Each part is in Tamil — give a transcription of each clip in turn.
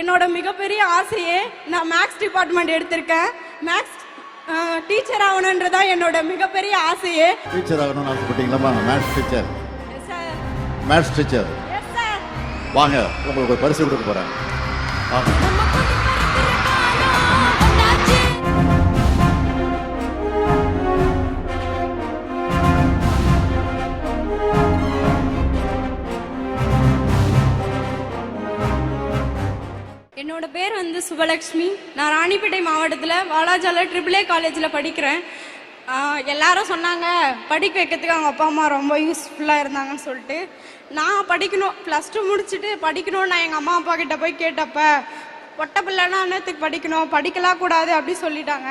என்னோட மிகப்பெரிய ஆசையே நான் மேக்ஸ் டிபார்ட்மெண்ட் எடுத்திருக்கேன். மேக்ஸ் டீச்சர் ஆகணுன்றதா என்னோட மிகப்பெரிய ஆசையே. டீச்சர் ஆகணும்னு ஆசைப்பட்டீங்களா? Maths teacher sir maths teacher வாங்க உங்களுக்கு ஒரு பரிசு கொடுக்க போறேன். வாங்க. என்னோட பேர் வந்து சுபலக்ஷ்மி. நான் ராணிப்பேட்டை மாவட்டத்தில் வாலாஜால ட்ரிபிள் ஏ காலேஜில் படிக்கிறேன். எல்லாரும் சொன்னாங்க படிக்க வைக்கிறதுக்கு அவங்க அப்பா அம்மா ரொம்ப யூஸ்ஃபுல்லாக இருந்தாங்கன்னு சொல்லிட்டு. நான் படிக்கணும் ப்ளஸ் டூ முடிச்சுட்டு படிக்கணும்னு நான் எங்கள் அம்மா அப்பா கிட்ட போய் கேட்டப்ப ஒட்ட பிள்ளைனா என்னத்துக்கு படிக்கணும்? படிக்கலாம் கூடாது அப்படி சொல்லிட்டாங்க.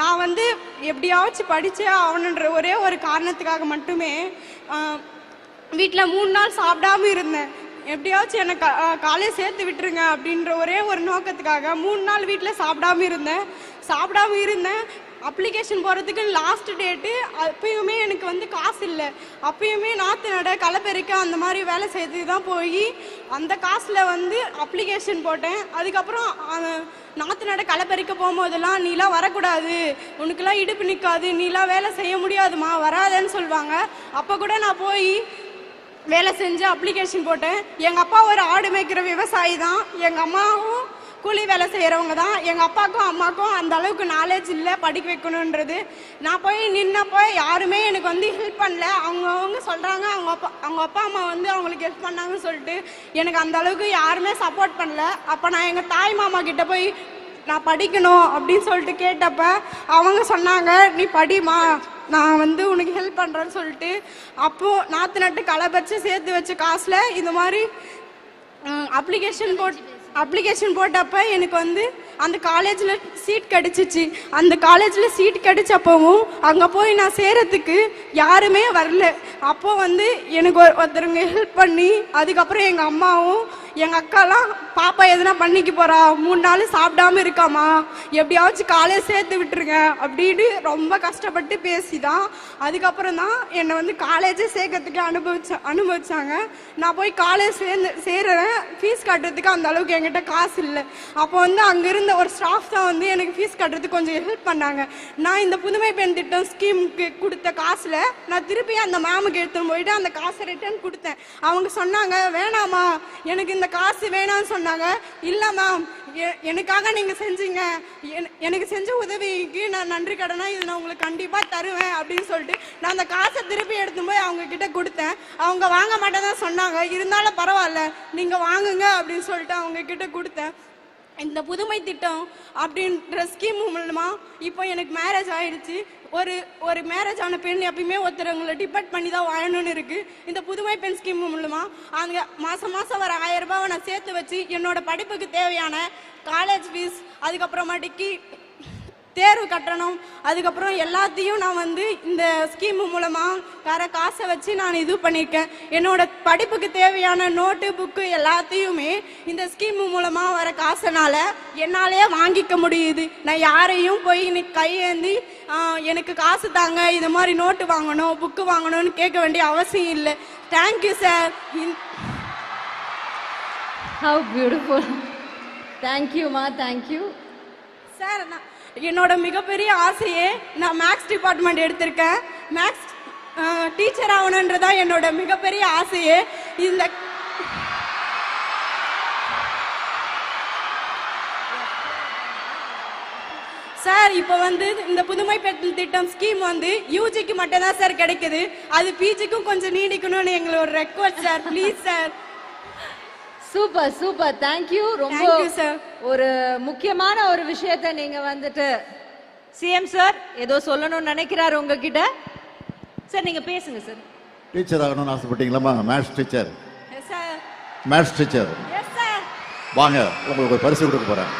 நான் வந்து எப்படியாச்சும் படித்தே ஆகணுன்ற ஒரே ஒரு காரணத்துக்காக மட்டுமே வீட்டில் மூணு நாள் சாப்பிடாம இருந்தேன். எப்படியாச்சும் என்னை காலையில் சேர்த்து விட்டுருங்க அப்படின்ற ஒரே ஒரு நோக்கத்துக்காக மூணு நாள் வீட்டில் சாப்பிடாம இருந்தேன். சாப்பிடாம இருந்தேன். அப்ளிகேஷன் போகிறதுக்கு லாஸ்ட் டேட்டு அப்பயுமே எனக்கு வந்து காசு இல்லை. அப்பயுமே நாற்று நட களைப்பெருக்க அந்த மாதிரி வேலை செய்து தான் போய் அந்த காசில் வந்து அப்ளிகேஷன் போட்டேன். அதுக்கப்புறம் நாற்று நட களைப்பெருக்க போகும்போதெல்லாம் நீலாம் வரக்கூடாது. உனக்கெல்லாம் இடுப்பு நிற்காது நீலாம் வேலை செய்ய முடியாதுமா வராதேன்னு சொல்லுவாங்க. அப்போ கூட நான் போய் வேலை செஞ்சு அப்ளிகேஷன் போட்டேன். எங்கள் அப்பா ஒரு ஆடு மேய்க்கிற விவசாயி தான். எங்கள் அம்மாவும் கூலி வேலை செய்கிறவங்க தான். எங்கள் அப்பாவுக்கும் அம்மாவுக்கும் அந்த அளவுக்கு நாலேஜ் இல்லை படிக்க வைக்கணுன்றது. நான் போய் நின்னப்போ யாருமே எனக்கு வந்து ஹெல்ப் பண்ணல. அவங்கவுங்க சொல்கிறாங்க அவங்க அப்பா அவங்க அப்பா அம்மா வந்து அவங்களுக்கு ஹெல்ப் பண்ணாங்கன்னு சொல்லிட்டு எனக்கு அந்த அளவுக்கு யாருமே சப்போர்ட் பண்ணல. அப்போ நான் எங்கள் தாய் மாமா கிட்டே போய் நான் படிக்கணும் அப்படின்னு சொல்லிட்டு கேட்டப்ப அவங்க சொன்னாங்க நீ படிமா நான் வந்து உனக்கு ஹெல்ப் பண்ணுறேன்னு சொல்லிட்டு அப்போது நாற்று நட்டு களை பறித்து சேர்த்து வச்ச காசில் இந்த மாதிரி அப்ளிகேஷன் போட் அப்ளிகேஷன் போட்டப்ப எனக்கு வந்து அந்த காலேஜில் சீட் கிடச்சிச்சு. அந்த காலேஜில் சீட் கிடச்சப்பவும் அங்கே போய் நான் சேரத்துக்கு யாருமே வரல. அப்போ வந்து எனக்கு ஒரு- ஒருத்தருங்க ஹெல்ப் பண்ணி அதுக்கப்புறம் எங்கள் அம்மாவும் எங்கள் அக்காலாம் பாப்பா எதுனா பண்ணிக்க போறா? மூணு நாள் சாப்பிடாம இருக்காமா? எப்படியாச்சும் காலையில் சேர்த்து விட்டுருங்க அப்படின்னு ரொம்ப கஷ்டப்பட்டு பேசி தான் அதுக்கப்புறம் தான் என்னை வந்து காலேஜே சேர்க்கறதுக்கு அனுபவிச்ச அனுபவிச்சாங்க. நான் போய் காலேஜ் சேர்ந்து சேர்றேன். ஃபீஸ் கட்டுறதுக்கு அந்த அளவுக்கு என்கிட்ட காசு இல்லை. அப்போ வந்து அங்கே இருந்த ஒரு ஸ்டாஃப் தான் வந்து எனக்கு ஃபீஸ் கட்டுறதுக்கு கொஞ்சம் ஹெல்ப் பண்ணாங்க. நான் இந்த புதுமை பெண் திட்டம் ஸ்கீமுக்கு கொடுத்த காசில் நான் திருப்பி அந்த மேமுக்கு எடுத்துன்னு போயிட்டு அந்த காசை ரிட்டர்ன் கொடுத்தேன். அவங்க சொன்னாங்க வேணாமா எனக்கு இந்த காசு வேணாம்னு சொன்னாங்க. இல்லை மேம் எனக்காக நீங்கள் செஞ்சீங்க. எனக்கு செஞ்ச உதவிக்கு நான் நன்றி கடனா இது நான் உங்களுக்கு கண்டிப்பாக தருவேன் அப்படின்னு சொல்லிட்டு நான் அந்த காசை திருப்பி எடுத்து போய் அவங்க கிட்ட கொடுத்தேன். அவங்க வாங்க மாட்டேன் தான் சொன்னாங்க. இருந்தாலும் பரவாயில்ல நீங்கள் வாங்குங்க அப்படின்னு சொல்லிட்டு அவங்க கிட்ட கொடுத்தேன். இந்த புதுமை திட்டம் அப்படின்ற ஸ்கீம் மூலமா இப்போ எனக்கு மேரேஜ் ஆயிடுச்சு. ஒரு ஒரு மேரேஜ் ஆன பெண் எப்பயுமே ஒருத்தரவங்களை டிபெண்ட் பண்ணி தான் வாழணும்னு இருக்கு. இந்த புதுமை பெண் ஸ்கீம் மூலமா அங்கே மாசம் மாசம் வர ஆயிரம் ரூபாவை நான் சேர்த்து வச்சு என்னோட படிப்புக்கு தேவையான காலேஜ் ஃபீஸ் அதுக்கப்புறமாட்டிக்கு தேர்வு கட்டணம். அதுக்கப்புறம் எல்லாத்தையும் நான் வந்து இந்த ஸ்கீம் மூலமாக வர காசை வச்சு நான் இது பண்ணியிருக்கேன் என்னோட படிப்புக்கு தேவையான நோட்டு புக்கு எல்லாத்தையுமே இந்த ஸ்கீம் மூலமாக வர காசுனால என்னாலேயே வாங்கிக்க முடியுது. நான் யாரையும் போய் இன்னைக்கு கையேந்தி எனக்கு காசு தாங்க இது மாதிரி நோட்டு வாங்கணும் புக்கு வாங்கணும்னு கேட்க வேண்டிய அவசியம் இல்லை. Thank you sir how beautiful தேங்க்யூமா தேங்க்யூ சார் நான் என்னோட மிகப்பெரிய ஆசையே நான் மேக்ஸ் டிபார்ட்மெண்ட் எடுத்திருக்கேன். மேக்ஸ் டீச்சர் ஆகணுன்றதா என்னோட மிகப்பெரிய ஆசையே. இந்த சார் இப்போ வந்து இந்த புதுமை பெண் திட்டம் ஸ்கீம் வந்து யூஜிக்கு மட்டும்தான் சார் கிடைக்குது. அது பிஜிக்கும் கொஞ்சம் நீடிக்கணும்னு எங்களோட request sir. Please sir. Super super. Thank you ரொம்ப Thank you, sir. ஒரு முக்கியமான ஒரு விஷயத்தை நீங்க வந்துட்டு சிஎம் சார் ஏதோ சொல்லணும்னு நினைக்கிறாரு உங்ககிட்ட. சார் நீங்க பேசுங்க சார் டீச்சர் ஆகணும்னு ஆசைப்பட்டீங்களா maths teacher yes sir maths teacher yes sir வாங்க உங்களுக்கு ஒரு பரிசு கொடுக்க போறேன்.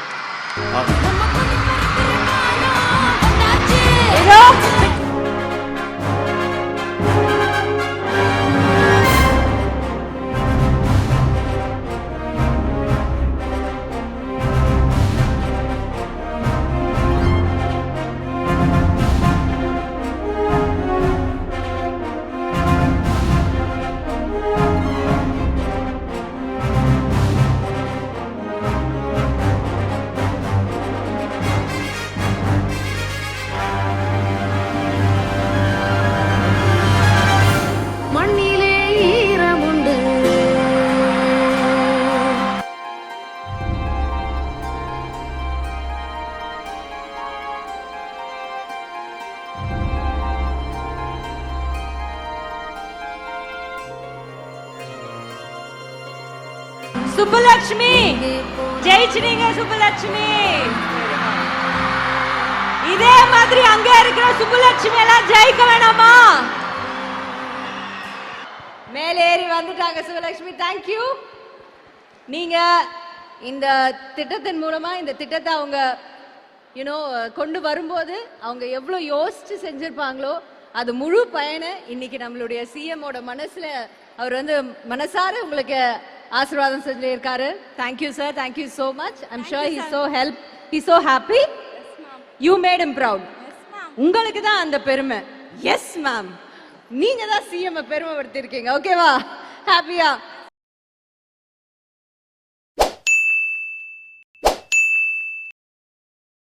சுப்புலட்சுமி. ஜெயிச்சிட்டீங்க சுப்புலட்சுமி. இதே மாதிரி அங்க இருக்கிற சுப்புலட்சுமி எல்லாம் ஜெயிக்க வேணாமா? மேலேறி வந்துட்டாங்க சுப்புலட்சுமி தேங்க்யூ நீங்க இந்த திட்டத்தின் மூலமா இந்த திட்டத்தை அவங்க யூனோ கொண்டு வரும்போது அவங்க எவ்வளோ யோசிச்சு செஞ்சிருப்பாங்களோ அது முழு பயனை இன்னைக்கு நம்மளுடைய சிஎம்மோட மனசுல அவர் வந்து மனசார உங்களுக்கு ஆசீர்வாதம் செஞ்சிருக்காரு. Thank you sir thank you so much I'm sure he so help he so happy you made him proud. உங்களுக்கு தான் அந்த பெருமை. எஸ் மேம் நீங்க தான் சிஎம் பெருமைப்படுத்திருக்கீங்க. ஓகேவா ஹாப்பியா